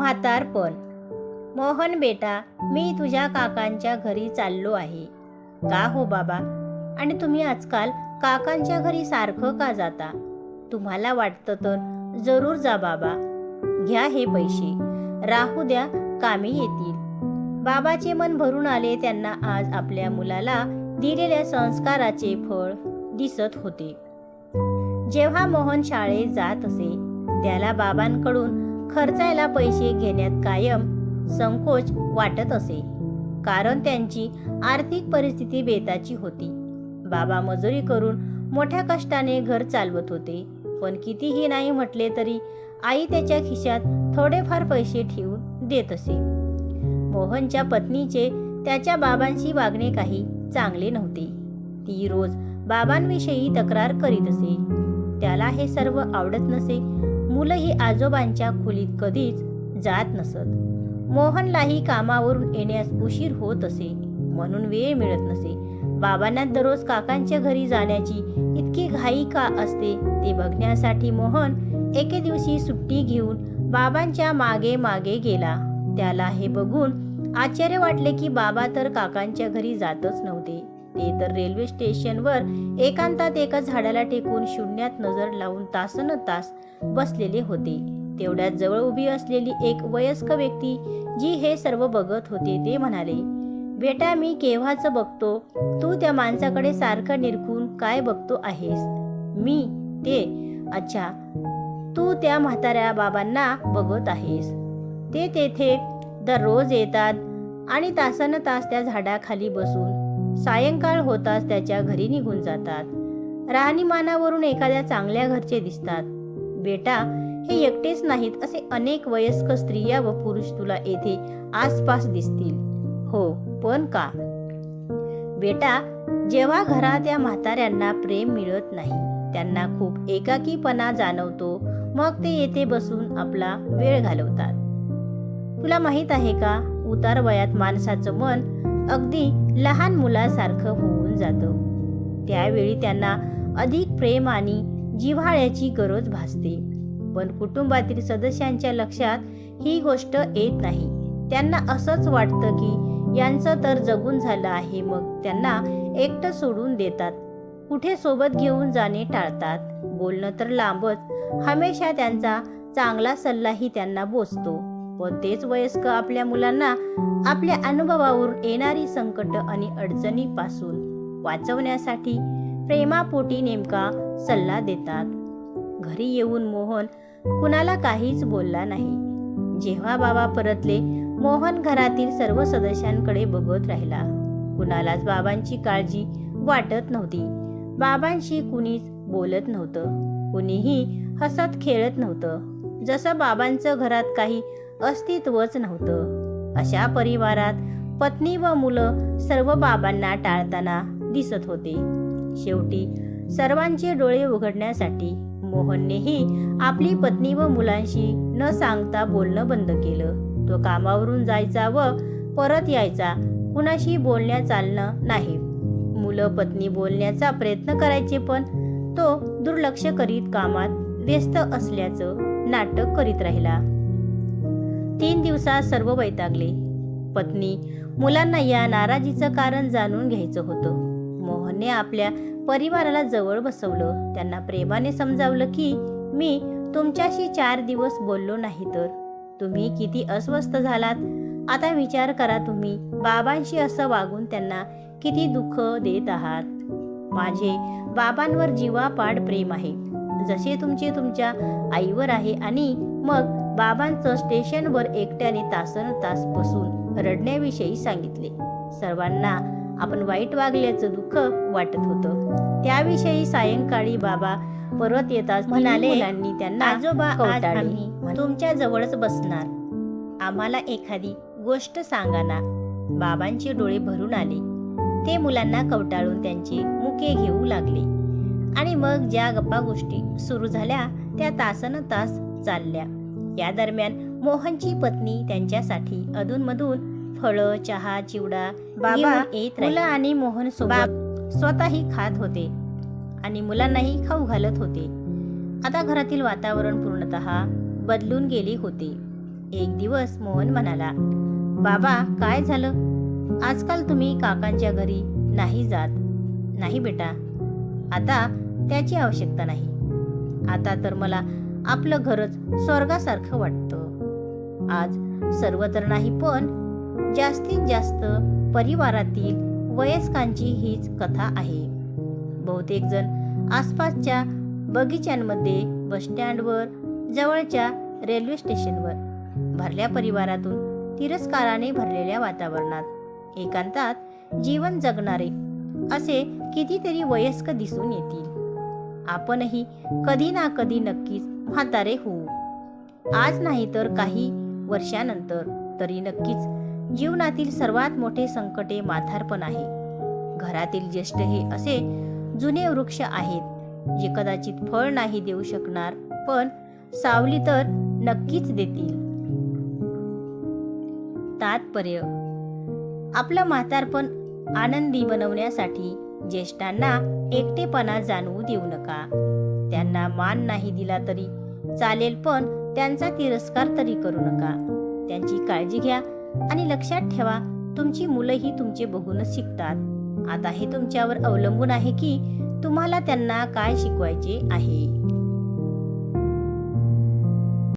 म्हातारपण मोहन बेटा मी तुझ्या काकांच्या घरी चाललो आहे. का हो बाबा? आणि तुम्ही आजकाल काकांच्या घरी सारखं का जाता? तुम्हाला वाटतं तर जरूर जा बाबा. घ्या हे पैसे. राहू द्या कामी येतील. बाबाचे मन भरून आले त्यांना आज आपल्या मुलाला दिलेल्या संस्काराचे फळ दिसत होते. जेव्हा मोहन शाळेत जात असे त्याला बाबांकडून खर्चायला पैसे घेण्यात कायम संकोच वाटत असे. कारण त्यांची आर्थिक परिस्थिती बेताची होती. बाबा मजुरी करून मोठ्या कष्टाने घर चालवत होते. पण कितीही नाही म्हटले तरी आई त्याच्या खिशात थोडेफार पैसे ठेवून देत असे. मोहनच्या पत्नीचे त्याच्या बाबांशी वागणे काही चांगले नव्हते. ती रोज बाबांविषयी तक्रार करीत असे. त्याला हे सर्व आवडत नसे मुलंही आजोबांच्या खोलीत कधीच जात नसत. मोहनलाही कामावरून येण्यास उशीर होत असे म्हणून वेळ मिळत नसे. बाबांना दररोज काकांच्या घरी जाण्याची इतकी घाई का असते ते बघण्यासाठी मोहन एके दिवशी सुट्टी घेऊन बाबांच्या मागे मागे गेला. त्याला हे बघून आश्चर्य वाटले की बाबा तर काकांच्या घरी जातच नव्हते. ते तर रेल्वे स्टेशनवर एकांतात एका झाडाला टेकून शून्यात नजर लावून तासन तास बसलेले होते. तेवढ्यात जवळ उभी असलेली एक वयस्क व्यक्ती जी हे सर्व बघत होते ते म्हणाले बेटा मी केव्हाच बघतो? तू त्या माणसाकडे सारखं निरखून काय बघतो आहेस? मी ते अच्छा तू त्या म्हाताऱ्या बाबांना बघत आहेस. ते तेथे दररोज येतात आणि तासन तास त्या झाडाखाली बसून सायंकाळ होताच त्याच्या घरी निघून जातात. राहणीमानावरून एखाद्या चांगल्या घरचे दिसतात. बेटा हे एकटेच नाहीत असे अनेक वयस्क स्त्रिया व पुरुष तुला येथे आसपास दिसतील. हो पण का? बेटा जेव्हा घरात या म्हाताऱ्यांना प्रेम मिळत नाही त्यांना खूप एकाकीपणा जाणवतो मग ते येथे बसून आपला वेळ घालवतात. तुला माहीत आहे का? उतार वयात माणसाचं मन अगदी लहान मुलासारखं होऊन जातं. त्यावेळी त्यांना अधिक प्रेम आणि जिव्हाळ्याची गरज भासते. पण कुटुंबातील सदस्यांच्या लक्षात ही गोष्ट येत नाही. त्यांना असंच वाटतं की यांचं तर जगून झालं आहे मग त्यांना एकटं सोडून देतात. कुठे सोबत घेऊन जाणे टाळतात. बोलणं तर लांबच. हमेशा त्यांचा चांगला सल्लाही त्यांना बोचतो पण तेच वयस्क आपल्या मुलांना आपल्या अनुभवावरून येणारी संकट आणि अडचणीपासून वाचवण्यासाठी प्रेमापोटी नेमका सल्ला देतात. घरी येऊन मोहन कुणाला काहीच बोलला नाही. जेव्हा बाबा परतले मोहन घरातील सर्व सदस्यांकडे बघत राहिला. कुणालाच बाबांची काळजी वाटत नव्हती. बाबांशी कुणीच बोलत नव्हतं. कुणीही हसत खेळत नव्हतं. जसं बाबांचं घरात काही अस्तित्वच नव्हतं. अशा परिवारात पत्नी व मुलं सर्व बाबांना टाळताना दिसत होते. शेवटी सर्वांचे डोळे उघडण्यासाठी मोहननेही आपली पत्नी व मुलांशी न सांगता बोलणं बंद केलं. तो कामावरून जायचा व परत यायचा कुणाशी बोलण्या चालणं नाही. मुलं पत्नी बोलण्याचा प्रयत्न करायचे पण तो दुर्लक्ष करीत कामात व्यस्त असल्याचं नाटक करीत राहिला. तीन दिवसात सर्व वैतागले. पत्नी मुलांना या नाराजीचं कारण जाणून घ्यायचं होतं. मोहनने आपल्या परिवाराला जवळ बसवलं. त्यांना प्रेमाने समजावलं की मी तुमच्याशी चार दिवस बोललो नाही तर. तुम्ही किती अस्वस्थ झालात. आता विचार करा तुम्ही. बाबांशी असं वागून त्यांना किती दुःख देत आहात. माझे बाबांवर जीवापाड प्रेम आहे. जसे तुमचे तुमच्या आईवर आहे आणि मग बाबांचं स्टेशनवर एकट्याने तासन तास बसून रडण्याविषयी सांगितले. सर्वांना आपण वाईट वागल्याचं दुःख वाटत होतं. त्याविषयी सायंकाळी बाबा परत येताच म्हणाले मुलांनी त्यांना आजोबा तुमच्या जवळच बसणार. आम्हाला एखादी गोष्ट सांगा ना. बाबांचे डोळे भरून आले. ते मुलांना कवटाळून त्यांचे मुके घेऊ लागले. आणि मग ज्या गप्पा गोष्टी सुरू झाल्या त्या तासन तास चालल्या. या दरम्यान मोहनची पत्नी त्यांच्यासाठी अधूनमधून फळं चहा चिवडा बाबा येत मुलं आणि मोहन सोबत. स्वतःही खात होते आणि मुलांनाही खाऊ घालत होते. आता घरातील वातावरण पूर्णतः बदलून गेले होते. एक दिवस मोहन म्हणाला बाबा काय झालं? आजकाल तुम्ही काकांच्या घरी नाही जात. नाही बेटा. आता त्याची आवश्यकता नाही. आता तर मला आपलं घरच स्वर्गासारखं वाटतं. आज सर्व तर नाही पण जास्तीत जास्त परिवारातील वयस्कांची हीच कथा आहे. बहुतेक जण आसपासच्या बगीच्यांमध्ये बसस्टँडवर जवळच्या रेल्वे स्टेशनवर भरल्या परिवारातून तिरस्काराने भरलेल्या वातावरणात एकांतात जीवन जगणारे असे कितीतरी वयस्क दिसून येतील. आपणही कधी ना कधी नक्कीच म्हातारे होऊ. आज नाही तर काही वर्षानंतर तरी नक्कीच जीवनातील सर्वात मोठे संकटे माथारपण आहे. घरातील ज्येष्ठ हे असे जुने वृक्ष आहेत जे कदाचित फळ नाही देऊ शकणार पण सावली तर नक्कीच देतील. तात्पर्य. आपलं म्हातारपण आनंदी बनवण्यासाठी ज्येष्ठांना एकटेपणा जाणवू देऊ नका. त्यांना मान नाही दिला तरी चालेल पण त्यांचा तिरस्कार तरी करू नका. त्यांची काळजी घ्या आणि लक्षात ठेवा तुमची मुलंही तुमचे बघूनच शिकतात. आता हे तुमच्यावर अवलंबून आहे की तुम्हाला त्यांना काय शिकवायचे आहे?